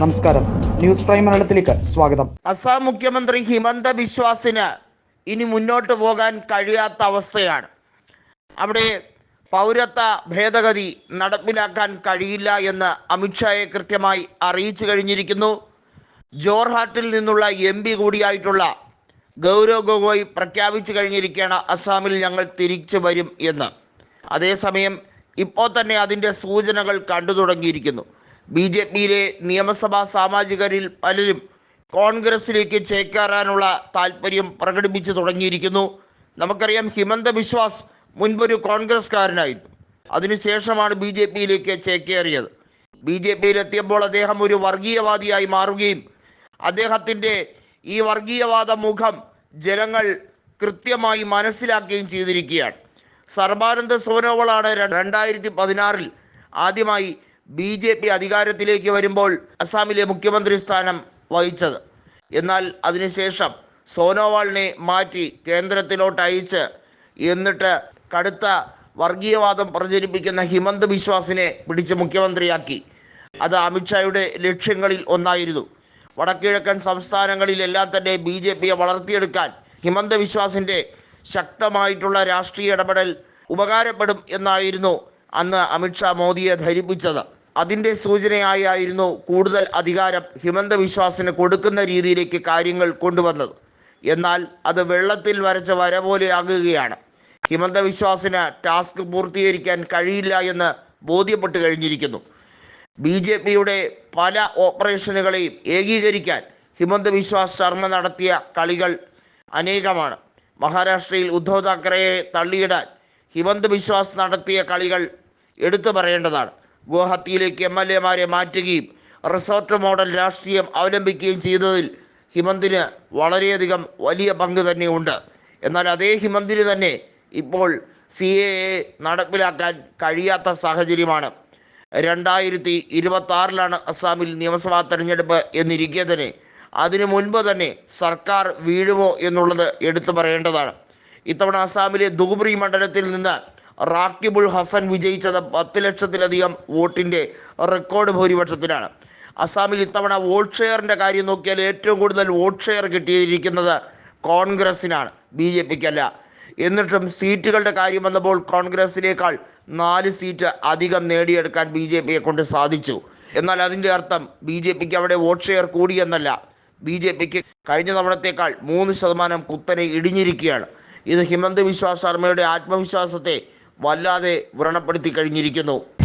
നമസ്കാരം. News prime മലയാളത്തിലേക്ക് സ്വാഗതം. അസാം മുഖ്യമന്ത്രി ഹിമന്ത ബിശ്വാസിന് ഇനി മുന്നോട്ട് പോകാൻ കഴിയാത്ത അവസ്ഥയാണ്. അവിടെ പൗരത്വ ഭേദഗതി നടപ്പിലാക്കാൻ കഴിയില്ല എന്ന് അമിത്ഷായെ കൃത്യമായി അറിയിച്ചു കഴിഞ്ഞിരിക്കുന്നു. ജോർഹാട്ടിൽ നിന്നുള്ള എം പി കൂടിയായിട്ടുള്ള ഗൗരവ് ഗൊഗോയ് പ്രഖ്യാപിച്ചു കഴിഞ്ഞിരിക്കുകയാണ് അസാമിൽ ഞങ്ങൾ തിരിച്ചു വരും എന്ന്. അതേസമയം ഇപ്പോൾ തന്നെ അതിന്റെ സൂചനകൾ കണ്ടു തുടങ്ങിയിരിക്കുന്നു. ബി ജെ പിയിലെ നിയമസഭാ സാമാജികരിൽ പലരും കോൺഗ്രസിലേക്ക് ചേക്കേറാനുള്ള താല്പര്യം പ്രകടിപ്പിച്ചു തുടങ്ങിയിരിക്കുന്നു. നമുക്കറിയാം ഹിമന്ത ബിശ്വാസ് മുൻപൊരു കോൺഗ്രസ്കാരനായിരുന്നു അതിനുശേഷമാണ് ബി ജെ പിയിലേക്ക് ചേക്കേറിയത്. ബി ജെ പിയിലെത്തിയപ്പോൾ അദ്ദേഹം ഒരു വർഗീയവാദിയായി മാറുകയും അദ്ദേഹത്തിന്റെ ഈ വർഗീയവാദ മുഖം ജനങ്ങൾ കൃത്യമായി മനസ്സിലാക്കുകയും ചെയ്തിരിക്കുകയാണ്. സർബാനന്ദ സോനോവളാണ് രണ്ടായിരത്തി പതിനാറിൽ ആദ്യമായി ബി ജെ പി അധികാരത്തിലേക്ക് വരുമ്പോൾ അസാമിലെ മുഖ്യമന്ത്രി സ്ഥാനം വഹിച്ചത്. എന്നാൽ അതിനുശേഷം സോനോവാളിനെ മാറ്റി കേന്ദ്രത്തിലോട്ട് അയച്ച് എന്നിട്ട് കടുത്ത വർഗീയവാദം പ്രചരിപ്പിക്കുന്ന ഹിമന്ത് ബിശ്വാസിനെ പിടിച്ച് മുഖ്യമന്ത്രിയാക്കി. അത് അമിത്ഷായുടെ ലക്ഷ്യങ്ങളിൽ ഒന്നായിരുന്നു. വടക്കിഴക്കൻ സംസ്ഥാനങ്ങളിലെല്ലാം തന്നെ ബി ജെ പിയെ വളർത്തിയെടുക്കാൻ ഹിമന്ത വിശ്വാസിന്റെ ശക്തമായിട്ടുള്ള രാഷ്ട്രീയ ഇടപെടൽ ഉപകാരപ്പെടും എന്നായിരുന്നു അന്ന് അമിത്ഷാ മോദിയെ ധരിപ്പിച്ചത്. അതിന്റെ സൂചനയായിരുന്നു കൂടുതൽ അധികാരം ഹിമന്ത വിശ്വാസിന് കൊടുക്കുന്ന രീതിയിലേക്ക് കാര്യങ്ങൾ കൊണ്ടുവന്നത്. എന്നാൽ അത് വെള്ളത്തിൽ വരച്ച വര പോലെയാകുകയാണ്. ഹിമന്ത വിശ്വാസിന് ടാസ്ക് പൂർത്തീകരിക്കാൻ കഴിയില്ല എന്ന് ബോധ്യപ്പെട്ട് കഴിഞ്ഞിരിക്കുന്നു. ബി ജെ പിയുടെ പല ഓപ്പറേഷനുകളെയും ഏകീകരിക്കാൻ ഹിമന്ത വിശ്വാസ് ശർമ്മ നടത്തിയ കളികൾ അനേകമാണ്. മഹാരാഷ്ട്രയിൽ ഉദ്ധവ് താക്കറയെ തള്ളിയിടാൻ ഹിമന്ത് ബിശ്വാസ് നടത്തിയ കളികൾ എടുത്തു പറയേണ്ടതാണ്. ഗുവാഹത്തിയിലേക്ക് എം എൽ എമാരെ മാറ്റുകയും റിസോർട്ട് മോഡൽ രാഷ്ട്രീയം അവലംബിക്കുകയും ചെയ്തതിൽ ഹിമന്തിന് വളരെയധികം വലിയ പങ്ക് തന്നെയുണ്ട്. എന്നാൽ അതേ ഹിമന്തിന് തന്നെ ഇപ്പോൾ സി എ എ നടപ്പിലാക്കാൻ കഴിയാത്ത സാഹചര്യമാണ്. രണ്ടായിരത്തി ഇരുപത്തി ആറിലാണ് അസാമിൽ നിയമസഭാ തെരഞ്ഞെടുപ്പ് എന്നിരിക്കെ തന്നെ അതിനു മുൻപ് തന്നെ സർക്കാർ വീഴുമോ എന്നുള്ളത് എടുത്തു പറയേണ്ടതാണ്. ഇത്തവണ അസാമിലെ ധൂബ്രി മണ്ഡലത്തിൽ നിന്ന് റാക്കിബുൾ ഹസൻ വിജയിച്ചത് പത്ത് ലക്ഷത്തിലധികം വോട്ടിന്റെ റെക്കോർഡ് ഭൂരിപക്ഷത്തിലാണ് അസാമിൽ ഇത്തവണ വോട്ട് ഷെയറിന്റെ കാര്യം നോക്കിയാൽ ഏറ്റവും കൂടുതൽ വോട്ട് ഷെയർ കിട്ടിയിരിക്കുന്നത് കോൺഗ്രസിനാണ് ബി ജെ പിക്കല്ല. എന്നിട്ടും സീറ്റുകളുടെ കാര്യം വന്നപ്പോൾ കോൺഗ്രസിനേക്കാൾ നാല് സീറ്റ് അധികം നേടിയെടുക്കാൻ ബി ജെ പിയെ കൊണ്ട് സാധിച്ചു. എന്നാൽ അതിന്റെ അർത്ഥം ബി ജെ പിക്ക് അവിടെ വോട്ട് ഷെയർ കൂടിയെന്നല്ല ബി ജെ പിക്ക് കഴിഞ്ഞ തവണത്തേക്കാൾ മൂന്ന് ശതമാനം കുത്തനെ ഇടിഞ്ഞിരിക്കുകയാണ്. ഇത് ഹിമന്ത് വിശ്വാസ് ശർമ്മയുടെ ആത്മവിശ്വാസത്തെ വല്ലാതെ വ്രണപ്പെടുത്തി കഴിഞ്ഞിരിക്കുന്നു.